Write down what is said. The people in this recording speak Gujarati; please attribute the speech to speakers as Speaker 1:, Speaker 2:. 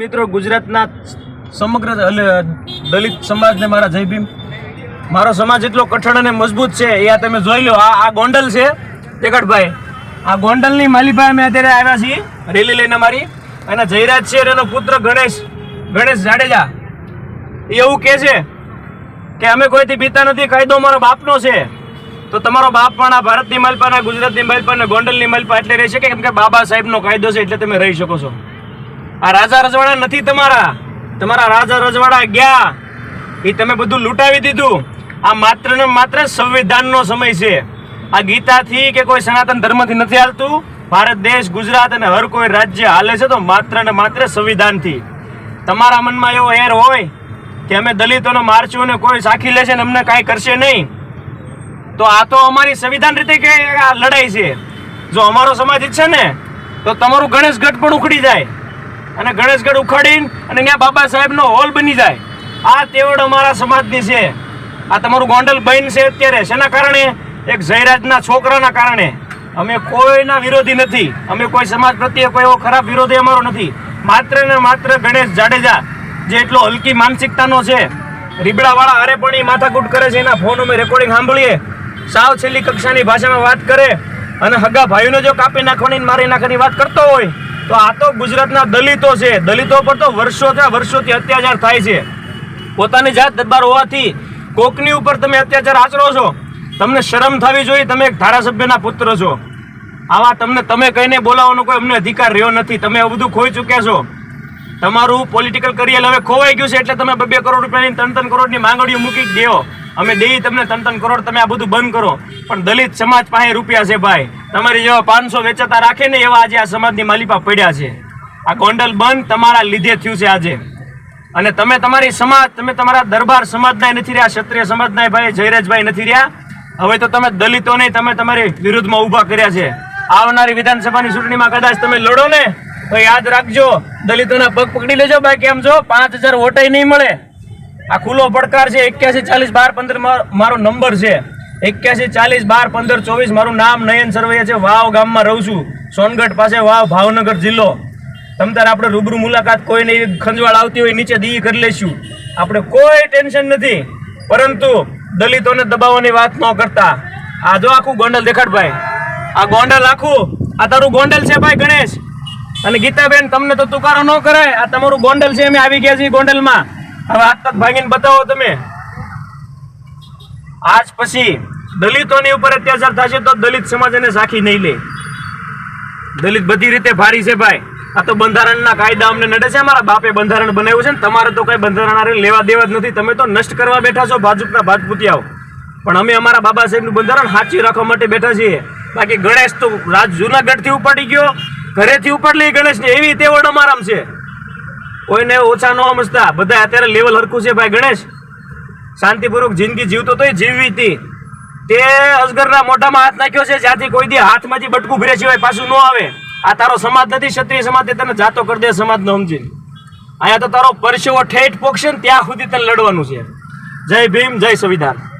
Speaker 1: મિત્રો, ગુજરાતના સમગ્ર દલિત સમાજને મારા જય ભીમ. મારો સમાજ એટલો કઠણ અને મજબૂત છે, એ આ તમે જોઈ લો, આ આ ગોંડલ છે. ટેકટભાઈ આ ગોંડલની માલીભાઈ અમે અત્યારે આવ્યા છીએ, રેલી લઈને મારી. અને જયરાજ છે એનો પુત્ર ગણેશ ગણેશ જાડેજા. એવું કહે છે કે અમે કોઈથી પીતા નથી, કાયદો મારો બાપનો છે. તો તમારો બાપ પણ આ ભારતની અને ગુજરાતની અને ગોંડલની માલપા એટલે રહેશે શકે, કેમ કે બાબા સાહેબનો કાયદો છે, એટલે તમે રહી શકો છો. આ રાજા રજવાડા નથી તમારા. તમારા રાજા રજવાડા ગયા. એ તમે બધું લૂંટાવી દીધું. આ માત્ર ને માત્ર સંવિધાનનો સમય છે. આ ગીતાથી કે કોઈ સનાતન ધર્મથી નથી હાલતું. ભારત દેશ, ગુજરાત અને હર કોઈ રાજ્ય હાલે છે તો માત્ર ને માત્ર સંવિધાનથી. તમારા મનમાં એવો એર હોય કે અમે દલિતોને મારશું અને કોઈ સાખી લેશે ને અમને કાંઈ કરશે નહીં. તો આ તો અમારી સંવિધાન રીતે કે લડાઈ છે. જો અમારો સમાજ ઈચ્છે ને, તો તમારું ગણેશગઢ પણ ઉખડી જાય. અને ગણેશગઢ ઉખાડીને અને ત્યાં બાબા સાહેબનો હોલ બની જાય. આ તેવડ અમારા સમાજની છે. આ તમારું ગોંડલ બહેન છે અત્યારે. શેના કારણે? એક જયરાજના છોકરાના કારણે. અમે કોઈના વિરોધી નથી. અમે કોઈ સમાજ પ્રત્યે કોઈ એવો ખરાબ વિરોધી અમારો નથી. માત્ર ને માત્ર ગણેશ જાડેજા, જે એટલો હલકી માનસિકતાનો છે. રીબડાવાળા હારે પણ ઈ માથાકૂટ કરે છે. એના ફોન અમે રેકોર્ડિંગ સાંભળીએ. સાવ છેલ્લી કક્ષાની ભાષામાં વાત કરે અને હગા ભાઈઓને જો કાપી નાખવાની મારી નાખવાની વાત કરતો હોય તો આ તો ગુજરાતના દલિતો છે. દલિતો પર તો વર્ષોથી વર્ષોથી અત્યાચાર થાય છે. પોતાની જાત દરબાર હોવાથી કોકની ઉપર તમે અત્યાચાર આચરો છો? તમને શરમ થવી જોઈએ, તમે એક ધારાસભ્યના પુત્ર છો. આવા તમને, તમે કહીને બોલાવવાનો કોઈ અમને અધિકાર રહ્યો નથી. તમે આ બધું ખોઈ ચૂક્યા છો. તમારું પોલિટિકલ કરિયર હવે ખોવાઈ ગયું છે, એટલે તમે બે કરોડ રૂપિયાની ત્રણ ત્રણ કરોડની માંગણીઓ મૂકી દેવો અમે દઈએ તમને ત્રણ ત્રણ કરોડ, તમે આ બધું બંધ કરો. પણ દલિત સમાજ પાસે રૂપિયા છે ભાઈ. તમારી જેવા પાંચસો વેચાતા રાખે ને એવા આજે આ સમાજની માલિપા પડ્યા છે. આ ગોંડલ બંધ તમારા લીધે થયું છે આજે. અને તમે તમારી સમાજ, તમે તમારા દરબાર સમાજના નથી રહ્યા, ક્ષત્રિય સમાજના ભાઈ, જયરાજભાઈ નથી રહ્યા. હવે તો તમે દલિતોને તમે તમારી વિરુદ્ધમાં ઊભા કર્યા છે. આવનારી વિધાનસભાની ચૂંટણીમાં કદાચ તમે લડો ને, તો યાદ રાખજો, દલિતોના પગ પકડી લેજો ભાઈ કેમ છો પાંચ હજાર વોટે નહીં મળે. આ ખુલ્લો પડકાર છે, એક્યાસી ચાલીસ બાર પંદર મારો નંબર છે. એક્યાસી, ચાલીસ, બાર, પંદર, ચોવીસ, મારું નામ નયન સરવૈયા છે. વાવ ગામમાં રહું છું. સોનગઢ પાસે વાવ, ભાવનગર જિલ્લો. તમ તારે આપણે રૂબરૂ મુલાકાત કોઈને ખંજવાળ આવતી હોય, નીચે દી કરી લઈશું. આપણે કોઈ ટેન્શન નથી. પરંતુ દલિતોને દબાવવાની વાત ન કરતા. આ જો આખું ગોંડલ દેખાડ ભાઈ. આ ગોંડલ આખું. આ તારું ગોંડલ છે ભાઈ, ગણેશ. અને ગીતાબેન, તમને તો તુકારો ન કરાય. આ તમારું ગોંડલ છે, અમે આવી ગયા છીએ ગોંડલમાં. હવે હાથ ભાંગીને બતાવો તમે. આજ પછી દલિતોની ઉપર અત્યાચાર થશે તો દલિત સમાજ એને સાખી નહીં લે. દલિત બધી રીતે ભારી છે ભાઈ. આ તો બંધારણના કાયદા અમને નડે છે, અમારા બાપે બંધારણ બનાવ્યું છે ને તમારે તો કઈ બંધારણ લેવા દેવા જ નથી. તમે તો નષ્ટ કરવા બેઠા છો, ભાજપના ભાજપુતિયાઓ. પણ અમે અમારા બાબા સાહેબનું બંધારણ સાચી રાખવા માટે બેઠા છીએ. બાકી ગણેશ તો રાજ જુનાગઢથી ઉપાડી ગયો, ઘરેથી ઉપડલી ગણેશને. એવી તેવડ અમારામ છે. કોઈને ઓછા ન સમજતા. બધા અત્યારે લેવલ હરખું છે ભાઈ ગણેશ. શાંતિપૂર્વક જિંદગી જીવતો તોય જીવવી હતી તે અજગરના મોઢામાં હાથ નાખ્યો છે, જ્યાંથી કોઈ દી હાથમાંથી બટકું ભરે સિવાય પાછું ન આવે. આ તારો સમાજ નથી, ક્ષત્રિય સમાજ, તે તને જાતો કરી દે સમાજ ન સમજીને. અહીંયા તો તારો પરસેવો ઠેઠ પોક્ષે ને ત્યાં સુધી તને લડવાનું છે. જય ભીમ, જય સંવિધાન.